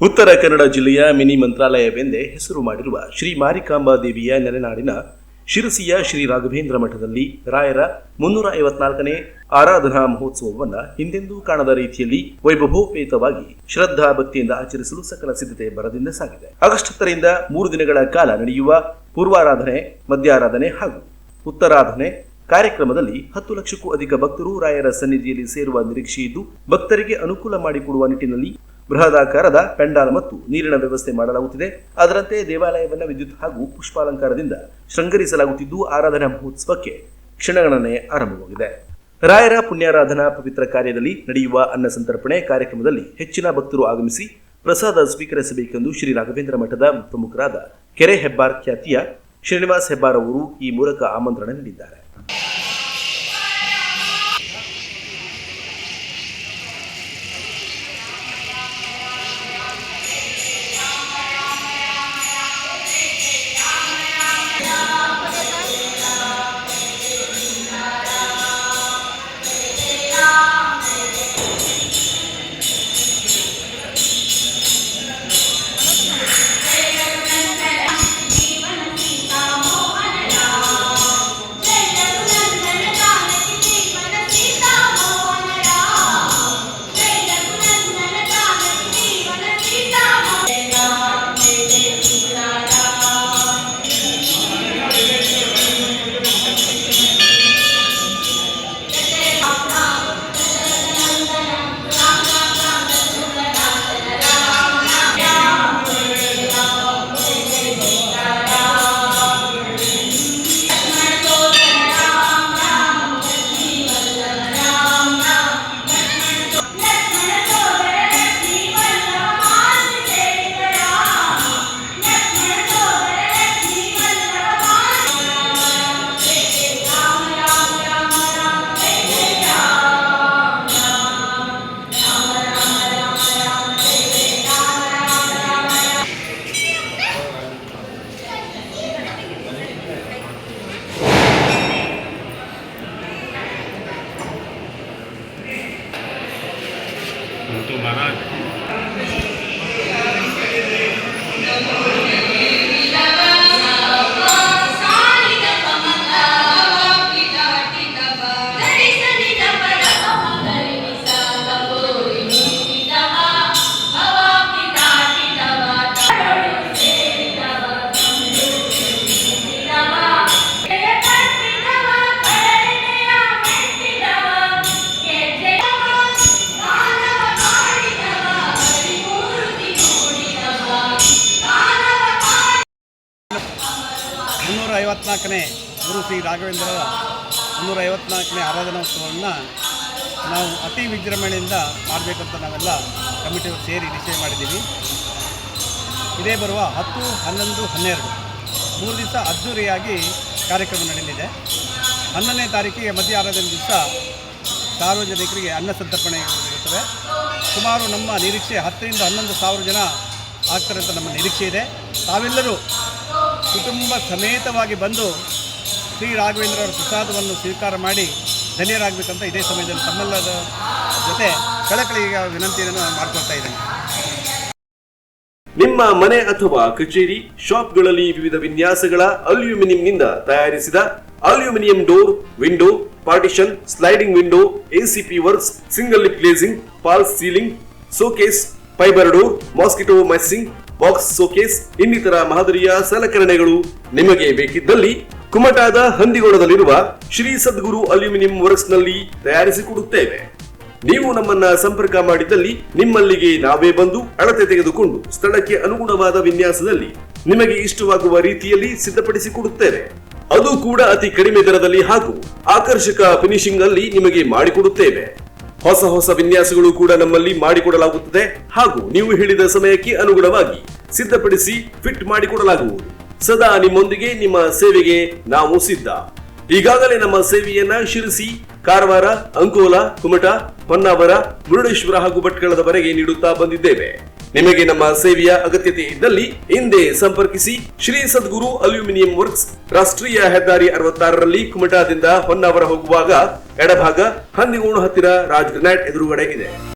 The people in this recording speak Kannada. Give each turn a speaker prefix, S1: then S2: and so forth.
S1: ಉತ್ತರ ಕನ್ನಡ ಜಿಲ್ಲೆಯ ಮಿನಿ ಮಂತ್ರಾಲಯವೆಂದೇ ಹೆಸರು ಮಾಡಿರುವ ಶ್ರೀ ಮಾರಿಕಾಂಬಾ ದೇವಿಯ ನೆಲೆನಾಡಿನ ಶಿರಸಿಯ ಶ್ರೀ ರಾಘವೇಂದ್ರ ಮಠದಲ್ಲಿ ರಾಯರ ಮುನ್ನೂರ ಐವತ್ನಾಲ್ಕನೇ ಆರಾಧನಾ ಮಹೋತ್ಸವವನ್ನು ಹಿಂದೆಂದೂ ಕಾಣದ ರೀತಿಯಲ್ಲಿ ವೈಭವೋಪೇತವಾಗಿ ಶ್ರದ್ಧಾ ಭಕ್ತಿಯಿಂದ ಆಚರಿಸಲು ಸಕಲ ಸಿದ್ಧತೆ ಬರದಿಂದ ಸಾಗಿದೆ. ಆಗಸ್ಟ್ ಹತ್ತರಿಂದ ಮೂರು ದಿನಗಳ ಕಾಲ ನಡೆಯುವ ಪೂರ್ವಾರಾಧನೆ, ಮಧ್ಯಾರಾಧನೆ ಹಾಗೂ ಉತ್ತರಾಧನೆ ಕಾರ್ಯಕ್ರಮದಲ್ಲಿ ಹತ್ತು ಲಕ್ಷಕ್ಕೂ ಅಧಿಕ ಭಕ್ತರು ರಾಯರ ಸನ್ನಿಧಿಯಲ್ಲಿ ಸೇರುವ ನಿರೀಕ್ಷೆಯಿದ್ದು ಭಕ್ತರಿಗೆ ಅನುಕೂಲ ಮಾಡಿಕೊಡುವ ನಿಟ್ಟಿನಲ್ಲಿ ಬೃಹದಾಕಾರದ ಪೆಂಡಾಲ್ ಮತ್ತು ನೀರಿನ ವ್ಯವಸ್ಥೆ ಮಾಡಲಾಗುತ್ತಿದೆ. ಅದರಂತೆ ದೇವಾಲಯವನ್ನು ವಿದ್ಯುತ್ ಹಾಗೂ ಪುಷ್ಪಾಲಂಕಾರದಿಂದ ಶೃಂಗರಿಸಲಾಗುತ್ತಿದ್ದು, ಆರಾಧನಾ ಮಹೋತ್ಸವಕ್ಕೆ ಕ್ಷಣಗಣನೆ ಆರಂಭವಾಗಿದೆ. ರಾಯರ ಪುಣ್ಯಾರಾಧನಾ ಪವಿತ್ರ ಕಾರ್ಯದಲ್ಲಿ ನಡೆಯುವ ಅನ್ನ ಸಂತರ್ಪಣೆ ಕಾರ್ಯಕ್ರಮದಲ್ಲಿ ಹೆಚ್ಚಿನ ಭಕ್ತರು ಆಗಮಿಸಿ ಪ್ರಸಾದ ಸ್ವೀಕರಿಸಬೇಕೆಂದು ಶ್ರೀ ರಾಘವೇಂದ್ರ ಮಠದ ಪ್ರಮುಖರಾದ ಕೆರೆ ಹೆಬ್ಬಾರ್ ಖ್ಯಾತಿಯ ಶ್ರೀನಿವಾಸ್ ಹೆಬ್ಬಾರ್ ಅವರು ಈ ಮೂಲಕ ಆಮಂತ್ರಣ ನೀಡಿದ್ದಾರೆ.
S2: tomar
S3: nada. ಐವತ್ನಾಲ್ಕನೇ ಗುರು ಶ್ರೀ ರಾಘವೇಂದ್ರರ ಮುನ್ನೂರ ಐವತ್ನಾಲ್ಕನೇ ಆರಾಧನೋತ್ಸವವನ್ನು ನಾವು ಅತಿ ವಿಜೃಂಭಣೆಯಿಂದ ಮಾಡಬೇಕಂತ ನಾವೆಲ್ಲ ಕಮಿಟಿಯವರು ಸೇರಿ ನಿಶ್ಚಯ ಮಾಡಿದ್ದೀವಿ. ಇದೇ ಬರುವ ಹತ್ತು, ಹನ್ನೊಂದು, ಹನ್ನೆರಡು ಮೂರು ದಿವಸ ಅದ್ಧೂರಿಯಾಗಿ ಕಾರ್ಯಕ್ರಮ ನಡೆಯಲಿದೆ. ಹನ್ನೊಂದನೇ ತಾರೀಕಿಗೆ ಮಧ್ಯ ಆರಾಧನೆ ದಿವಸ ಸಾರ್ವಜನಿಕರಿಗೆ ಅನ್ನ ಸಂತರ್ಪಣೆ ಇರುತ್ತವೆ ಸುಮಾರು ನಮ್ಮ ನಿರೀಕ್ಷೆ ಹತ್ತರಿಂದ ಹನ್ನೊಂದು ಸಾವಿರ ಜನ ಆಗ್ತಾರೆ ಅಂತ ನಮ್ಮ ನಿರೀಕ್ಷೆ ಇದೆ. ತಾವೆಲ್ಲರೂ ಕುಟುಂಬ ಸಮೇತವಾಗಿ ಬಂದು ಶ್ರೀ ರಾಘವೇಂದ್ರವರ ಪ್ರಸಾದವನ್ನು ಸ್ವೀಕಾರ ಮಾಡಿ ಧನ್ಯರಾಗಬೇಕಂತ ಇದೇ ಸಮಯದಲ್ಲಿ ತಮ್ಮೆಲ್ಲದ ಜೊತೆ ಕಳಕಳಿಯ ವಿನಂತಿಯನ್ನು ಮಾಡ್ಕೊಳ್ತಾ ಇದ್ದೇನೆ.
S1: ನಿಮ್ಮ ಮನೆ ಅಥವಾ ಕಚೇರಿ, ಶಾಪ್ಗಳಲ್ಲಿ ವಿವಿಧ ವಿನ್ಯಾಸಗಳ ಅಲ್ಯೂಮಿನಿಯಂನಿಂದ ತಯಾರಿಸಿದ aluminium door, window, partition, sliding window ACP works, single glazing false ceiling, showcase, fibre door, mosquito meshing box showcase ಇನ್ನಿತರ ಮಾದರಿಯ ಸಲಕರಣೆಗಳು ನಿಮಗೆ ಬೇಕಿದ್ದಲ್ಲಿ ಕುಮಟಾದ ಹಂದಿಗೋಣದಲ್ಲಿರುವ ಶ್ರೀ ಸದ್ಗುರು ಅಲ್ಯೂಮಿನಿಯಂ ವರ್ಕ್ಸ್ನಲ್ಲಿ ತಯಾರಿಸಿಕೊಡುತ್ತೇವೆ. ನೀವು ನಮ್ಮನ್ನ ಸಂಪರ್ಕ ಮಾಡಿದಲ್ಲಿ ನಿಮ್ಮಲ್ಲಿಗೆ ನಾವೇ ಬಂದು ಅಳತೆ ತೆಗೆದುಕೊಂಡು ಸ್ಥಳಕ್ಕೆ ಅನುಗುಣವಾದ ವಿನ್ಯಾಸದಲ್ಲಿ ನಿಮಗೆ ಇಷ್ಟವಾಗುವ ರೀತಿಯಲ್ಲಿ ಸಿದ್ಧಪಡಿಸಿಕೊಡುತ್ತೇವೆ. ಅದು ಕೂಡ ಅತಿ ಕಡಿಮೆ ದರದಲ್ಲಿ ಹಾಗೂ ಆಕರ್ಷಕ ಫಿನಿಶಿಂಗ್ ಅಲ್ಲಿ ನಿಮಗೆ ಮಾಡಿಕೊಡುತ್ತೇವೆ. ಹೊಸ ಹೊಸ ವಿನ್ಯಾಸಗಳು ಕೂಡ ನಮ್ಮಲ್ಲಿ ಮಾಡಿಕೊಡಲಾಗುತ್ತದೆ ಹಾಗೂ ನೀವು ಹೇಳಿದ ಸಮಯಕ್ಕೆ ಅನುಗುಣವಾಗಿ ಸಿದ್ಧಪಡಿಸಿ ಫಿಟ್ ಮಾಡಿಕೊಡಲಾಗುವುದು. ಸದಾ ನಿಮ್ಮೊಂದಿಗೆ, ನಿಮ್ಮ ಸೇವೆಗೆ ನಾವು ಸಿದ್ಧ. ಈಗಾಗಲೇ ನಮ್ಮ ಸೇವೆಯನ್ನ ಶಿರಸಿ ಕಾರವಾರ, ಅಂಕೋಲ, ಕುಮಟ, ಹೊನ್ನಾವರ, ಮುರುಡೇಶ್ವರ ಹಾಗೂ ಭಟ್ಕಳದವರೆಗೆ ನೀಡುತ್ತಾ ಬಂದಿದ್ದೇವೆ. ನಿಮಗೆ ನಮ್ಮ ಸೇವೆಯ ಅಗತ್ಯತೆ ಇದ್ದಲ್ಲಿ ಹಿಂದೆ ಸಂಪರ್ಕಿಸಿ ಶ್ರೀ ಸದ್ಗುರು ಅಲ್ಯೂಮಿನಿಯಂ ವರ್ಕ್ಸ್ ರಾಷ್ಟ್ರೀಯ ಹೆದ್ದಾರಿ ಅರವತ್ತಾರರಲ್ಲಿ ಕುಮಟಾದಿಂದ ಹೊನ್ನಾವರ ಹೋಗುವಾಗ ಎಡಭಾಗ ಹಂದಿಗೋಣು ಹತ್ತಿರ ರಾಜ್ ಗ್ರನೈಟ್ ಎದುರುಗಡೆ ಇದೆ.